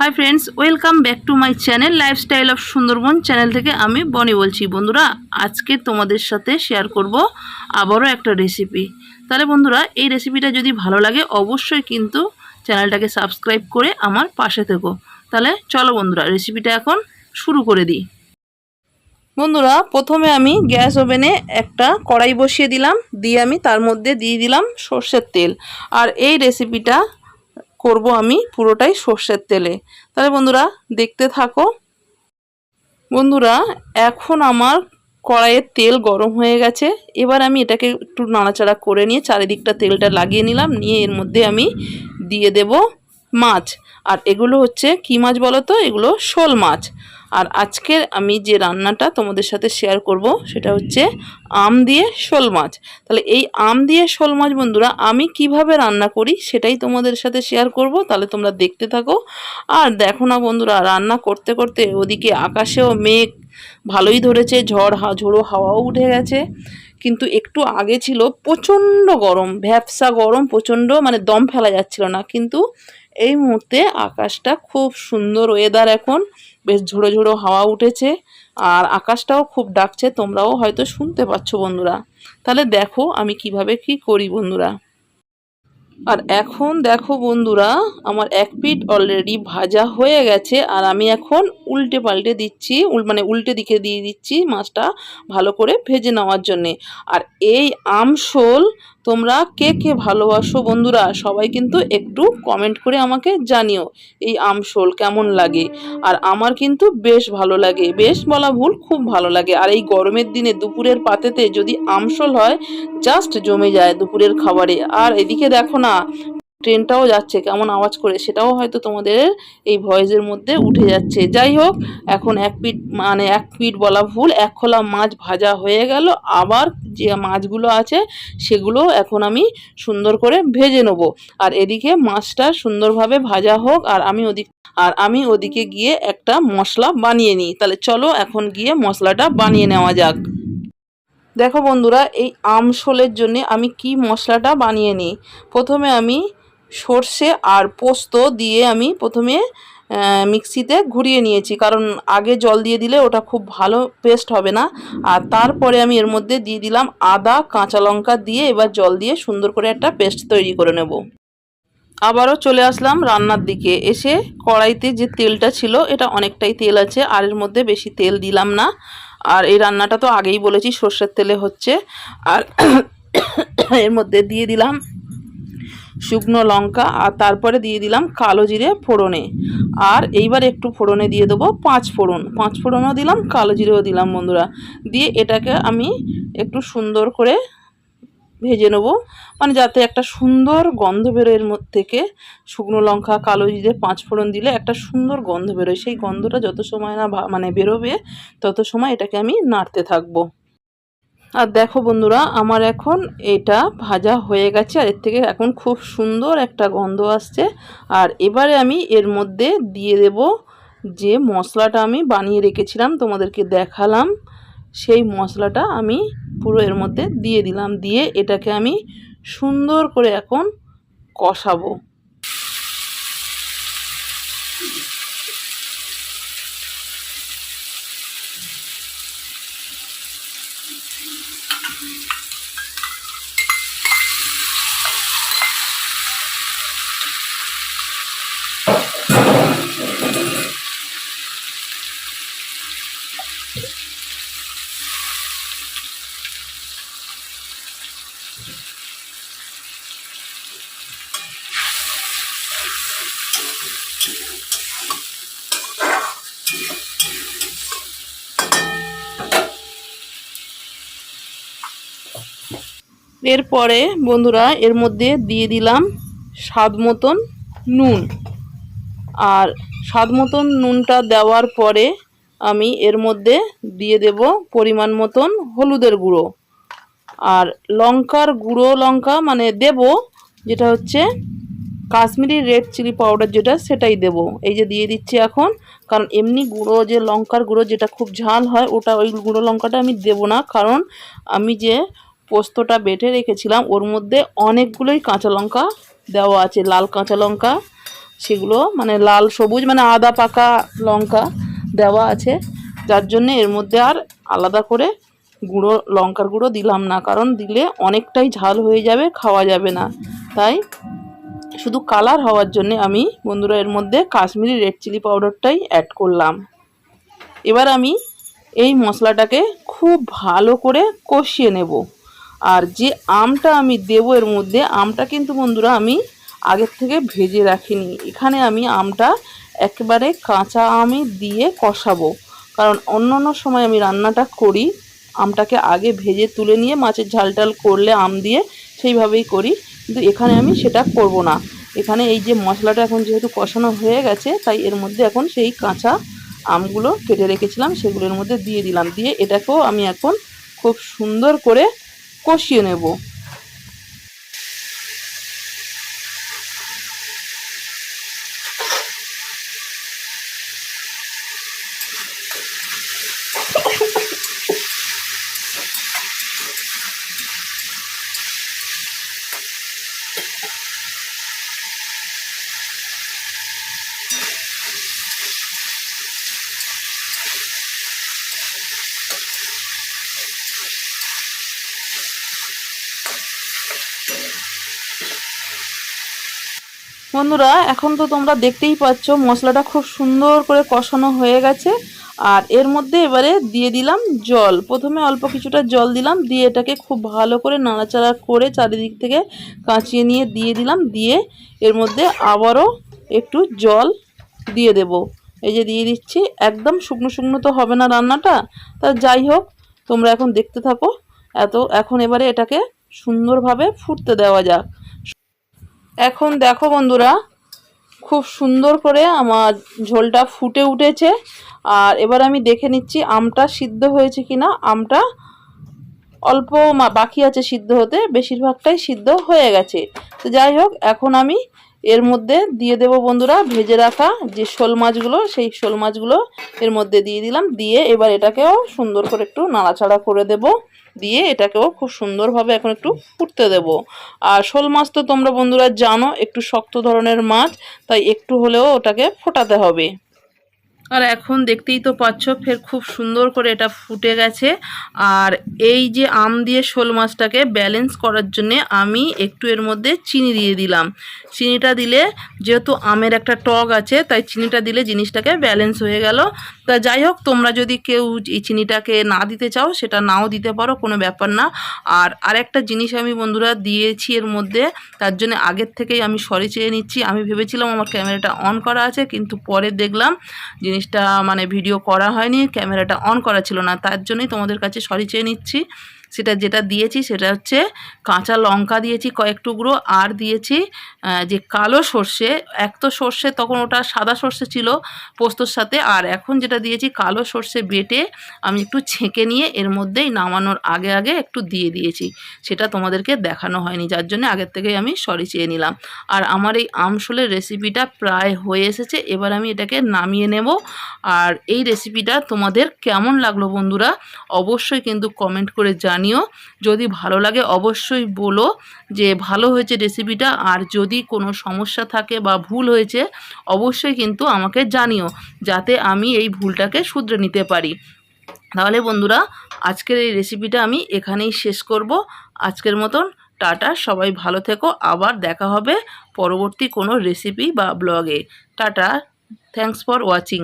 Hi friends welcome back to my channel lifestyle of Sundarban channel থেকে আমি বনি বলছি। বন্ধুরা, আজকে তোমাদের সাথে শেয়ার করব আবারও একটা রেসিপি তাহলে বন্ধুরা, এই রেসিপিটা যদি ভালো লাগে, অবশ্যই কিন্তু চ্যানেলটাকে সাবস্ক্রাইব করে আমার পাশে থেকো। তাহলে চলো বন্ধুরা রেসিপিটা এখন শুরু করে দিই। বন্ধুরা, প্রথমে আমি গ্যাস ওভেনে একটা কড়াই বসিয়ে দিলাম। দিয়ে আমি তার মধ্যে দিয়ে দিলাম সর্ষের তেল। আর এই রেসিপিটা করব আমি পুরোটাই সর্ষের তেলে। তাহলে বন্ধুরা, দেখতে থাকো। বন্ধুরা, এখন আমার কড়াইয়ের তেল গরম হয়ে গেছে। এবার আমি এটাকে একটু নাড়াচাড়া করে নিয়ে চারিদিকটা তেলটা লাগিয়ে নিলাম। নিয়ে এর মধ্যে আমি দিয়ে দেব মাছ। আর এগুলো হচ্ছে কি মাছ বলো তো? এগুলো শোল মাছ। আর আজকের আমি যে রান্নাটা তোমাদের সাথে শেয়ার করব, সেটা হচ্ছে আম দিয়ে শোল মাছ। তাহলে এই আম দিয়ে শোল মাছ বন্ধুরা, আমি কীভাবে রান্না করি সেটাই তোমাদের সাথে শেয়ার করব, তাহলে তোমরা দেখতে থাকো। আর দেখো না বন্ধুরা, রান্না করতে করতে ওদিকে আকাশেও মেঘ, ভালোই ধরেছে, ঝড় হা, ঝোড়ো হাওয়াও উঠে গেছে। কিন্তু একটু আগে ছিল প্রচণ্ড গরম ভ্যাপসা গরম, প্রচণ্ড মানে দম ফেলা যাচ্ছিল না। কিন্তু এই মুহূর্তে আকাশটা খুব সুন্দর ওয়েদার এখন বেশ ঝোড়ো ঝোড়ো হাওয়া উঠেছে আর আকাশটাও খুব ডাকছে, তোমরাও হয়তো শুনতে পাচ্ছ বন্ধুরা। তাহলে দেখো আমি কীভাবে কি করি বন্ধুরা। আর এখন দেখো বন্ধুরা, আমার এক পিঠ অলরেডি ভাজা হয়ে গেছে আর আমি এখন উল্টে পাল্টে দিচ্ছি মানে উল্টে দিকে দিয়ে দিচ্ছি মাছটা ভালো করে ভেজে নেওয়ার জন্যে। আর এই আমশোল তোমরা কে কে ভালোবাসো বন্ধুরা সবাই কিন্তু একটু কমেন্ট করে আমাকে জানিও, এই আমশোল কেমন লাগে? আর আমার কিন্তু বেশ ভালো লাগে, বেশ বলা ভুল, খুব ভালো লাগে। আর এই গরমের দিনে দুপুরের পাতেতে যদি আমশোল হয় জাস্ট জমে যায় দুপুরের খাবারে। আর এদিকে দেখো না ট্রেনটাও যাচ্ছে, কেমন আওয়াজ করে, সেটাও হয়তো তোমাদের এই ভয়েসের মধ্যে উঠে যাচ্ছে। যাই হোক, এখন এক পিট মানে এক পিট বলা ভুল, এক খোলা মাছ ভাজা হয়ে গেল, আবার যে মাছগুলো আছে সেগুলো এখন আমি সুন্দর করে ভেজে নেব। আর এদিকে মাছটা সুন্দরভাবে ভাজা হোক, আর আমি ওদিক, আর আমি ওদিকে গিয়ে একটা মশলা বানিয়ে নিই। তাহলে চলো এখন গিয়ে মশলাটা বানিয়ে নেওয়া যাক। দেখো বন্ধুরা, এই আমশোলের জন্য আমি কি মশলাটা বানিয়ে নিই? প্রথমে আমি সর্ষে আর পোস্ত দিয়ে আমি প্রথমে মিক্সিতে ঘুরিয়ে নিয়েছি। কারণ আগে জল দিয়ে দিলে ওটা খুব ভালো পেস্ট হবে না। আর তারপরে আমি এর মধ্যে দিয়ে দিলাম আদা, কাঁচা লঙ্কা দিয়ে এবার জল দিয়ে সুন্দর করে একটা পেস্ট তৈরি করে নেব। আবারও চলে আসলাম রান্নার দিকে। এসে কড়াইতে যে তেলটা ছিল, এটা অনেকটাই তেল আছে, আর এর মধ্যে বেশি তেল দিলাম না। আর এই রান্নাটা তো আগেই বলেছি, সর্ষের তেলে হচ্ছে। আর এর মধ্যে দিয়ে দিলাম শুকনো লঙ্কা আর তারপরে দিয়ে দিলাম কালো জিরে ফোড়নে। আর এইবার একটু ফোড়নে দিয়ে দেবো পাঁচ ফোড়ন। পাঁচ ফোড়নও দিলাম, কালো জিরেও দিলাম বন্ধুরা। দিয়ে এটাকে আমি একটু সুন্দর করে ভেজে নেব। মানে যাতে একটা সুন্দর গন্ধ বেরোয়ের মধ্যে থেকে। শুকনো লঙ্কা, কালো জিরে, পাঁচ ফোড়ন দিলে একটা সুন্দর গন্ধ বেরোয়। সেই গন্ধটা যত সময় না মানে বেরোবে, তত সময় এটাকে আমি নাড়তে থাকব। আর দেখো বন্ধুরা, আমার এখন এটা ভাজা হয়ে গেছে আর এর থেকে এখন খুব সুন্দর একটা গন্ধ আসছে। আর এবারে আমি এর মধ্যে দিয়ে দেব যে মশলাটা আমি বানিয়ে রেখেছিলাম, তোমাদেরকে দেখালাম। সেই মশলাটা আমি পুরো এর মধ্যে দিয়ে দিলাম, দিয়ে এটাকে আমি সুন্দর করে এখন কষাবো। এরপরে বন্ধুরা এর মধ্যে দিয়ে দিলাম স্বাদ মতন নুন। আর স্বাদ মতন নুনটা দেওয়ার পরে আমি এর মধ্যে দিয়ে দেব পরিমাণ মতন হলুদের গুঁড়ো। আর লঙ্কার গুঁড়ো লঙ্কা মানে দেব, যেটা হচ্ছে কাশ্মীরি রেড চিলি পাউডার যেটা, সেটাই দেব। এই যে দিয়ে দিচ্ছি এখন, কারণ এমনি গুঁড়ো যে লঙ্কার গুঁড়ো যেটা খুব ঝাল হয়, ওটা ওই গুঁড়ো লঙ্কাটা আমি দেব না, কারণ আমি যে পোস্তটা বেটে রেখেছিলাম, ওর মধ্যে অনেকগুলোই কাঁচা লঙ্কা দেওয়া আছে, লাল কাঁচা লঙ্কা, সেগুলো মানে লাল সবুজ মানে আদা পাকা লঙ্কা দেওয়া আছে, যার জন্য এর মধ্যে আর আলাদা করে গুঁড়ো, লঙ্কার গুঁড়ো দিলাম না, কারণ দিলে অনেকটাই ঝাল হয়ে যাবে, খাওয়া যাবে না। তাই শুধু কালার হওয়ার জন্য আমি বন্ধুরা এর মধ্যে কাশ্মীরি রেড চিলি পাউডারটাই অ্যাড করলাম। এবার আমি এই মশলাটাকে খুব ভালো করে কষিয়ে নেব। আর যে আমটা আমি দেব এর মধ্যে, আমটা কিন্তু বন্ধুরা আমি আগের থেকে ভেজে রাখিনি। এখানে আমি আমটা একেবারে কাঁচা আমি দিয়ে কষাবো। কারণ অন্য অন্য সময় আমি রান্নাটা করি, আমটাকে আগে ভেজে তুলে নিয়ে মাছের ঝাল করলে আম দিয়ে সেইভাবেই করি। কিন্তু এখানে আমি সেটা করব না। এখানে এই যে মশলাটা এখন যেহেতু কষানো হয়ে গেছে, তাই এর মধ্যে এখন সেই কাঁচা আমগুলো কেটে রেখেছিলাম, সেগুলোর মধ্যে দিয়ে দিলাম। দিয়ে এটাকেও আমি এখন খুব সুন্দর করে কষিয়ে নেব। বন্ধুরা, এখন তো তোমরা দেখতেই পাচ্ছ, মশলাটা খুব সুন্দর করে কষানো হয়ে গেছে। আর এর মধ্যে এবারে দিয়ে দিলাম জল। প্রথমে অল্প কিছুটা জল দিলাম, দিয়ে এটাকে খুব ভালো করে নাড়াচাড়া করে চারিদিক থেকে কাঁচিয়ে নিয়ে দিয়ে দিলাম। দিয়ে এর মধ্যে আবারও একটু জল দিয়ে দেব। এই যে দিয়ে দিচ্ছি, একদম শুকনো শুকনো তো হবে না রান্নাটা। তা যাই হোক, তোমরা এখন দেখতে থাকো। এত, এখন এবারে এটাকে সুন্দরভাবে ফুটতে দেওয়া যাক। এখন দেখো বন্ধুরা, খুব সুন্দর করে আমার ঝোলটা ফুটে উঠেছে। আর এবার আমি দেখে নিচ্ছি আমটা সিদ্ধ হয়েছে কি না আমটা অল্প বাকি আছে সিদ্ধ হতে, বেশিরভাগটাই সিদ্ধ হয়ে গেছে। তো যাই হোক, এখন আমি এর মধ্যে দিয়ে দেব বন্ধুরা, ভেজে রাখা যে শোল মাছগুলো, সেই শোল মাছগুলো এর মধ্যে দিয়ে দিলাম। দিয়ে এবার এটাকেও সুন্দর করে একটু নাড়াচাড়া করে দেব। দিয়ে এটাকেও খুব সুন্দরভাবে এখন একটু ফুটতে দেব। আর শোল মাছ তো তোমরা বন্ধুরা জানো, একটু শক্ত ধরনের মাছ, তাই একটু হলেও ওটাকে ফোটাতে হবে। আর এখন দেখতেই তো পাচ্ছ, ফের খুব সুন্দর করে এটা ফুটে গেছে। আর এই যে আম দিয়ে শোল মাছটাকে ব্যালেন্স করার জন্যে আমি একটু এর মধ্যে চিনি দিয়ে দিলাম। চিনিটা দিলে যেহেতু আমের একটা টক আছে, তাই চিনিটা দিলে জিনিসটাকে ব্যালেন্স হয়ে গেল। তা যাই হোক, তোমরা যদি কেউ এই চিনিটাকে না দিতে চাও, সেটা নাও দিতে পারো, কোনো ব্যাপার না। আর আরেকটা জিনিস আমি বন্ধুরা দিয়েছি এর মধ্যে, তার জন্য আগের থেকেই আমি সরি চেয়ে নিচ্ছি। আমি ভেবেছিলাম আমার ক্যামেরাটা অন করা আছে, কিন্তু পরে দেখলাম জিনিসটা মানে ভিডিও করা হয়নি ক্যামেরাটা অন করা ছিল না, তার জন্যই তোমাদের কাছে সরি চেয়ে নিচ্ছি। সেটা যেটা দিয়েছি সেটা হচ্ছে কাঁচা লঙ্কা দিয়েছি কয়েক টুকরো, আর দিয়েছি যে কালো সর্ষে, এক তো সর্ষে তখন ওটা সাদা সর্ষে ছিল পোস্তর সাথে, আর এখন যেটা দিয়েছি কালো সর্ষে বেটে আমি একটু ছেঁকে নিয়ে এর মধ্যেই নামানোর আগে আগে একটু দিয়ে দিয়েছি। সেটা তোমাদেরকে দেখানো হয়নি, যার জন্য আগের থেকেই আমি সরি চেয়ে নিলাম। আর আমার এই আমসলের রেসিপিটা প্রায় হয়ে এসেছে, এবার আমি এটাকে নামিয়ে নেব। আর এই রেসিপিটা তোমাদের কেমন লাগল বন্ধুরা, অবশ্যই কিন্তু কমেন্ট করে জান জানিও। যদি ভালো লাগে অবশ্যই বলো যে ভালো হয়েছে রেসিপিটা আর যদি কোনো সমস্যা থাকে বা ভুল হয়েছে, অবশ্যই কিন্তু আমাকে জানিও, যাতে আমি এই ভুলটাকে শুধরে নিতে পারি। তাহলে বন্ধুরা, আজকের এই রেসিপিটা আমি এখানেই শেষ করব। আজকের মতন টাটা, সবাই ভালো থেকো, আবার দেখা হবে পরবর্তী কোনো রেসিপি বা ব্লগে টাটা থ্যাংকস ফর ওয়াচিং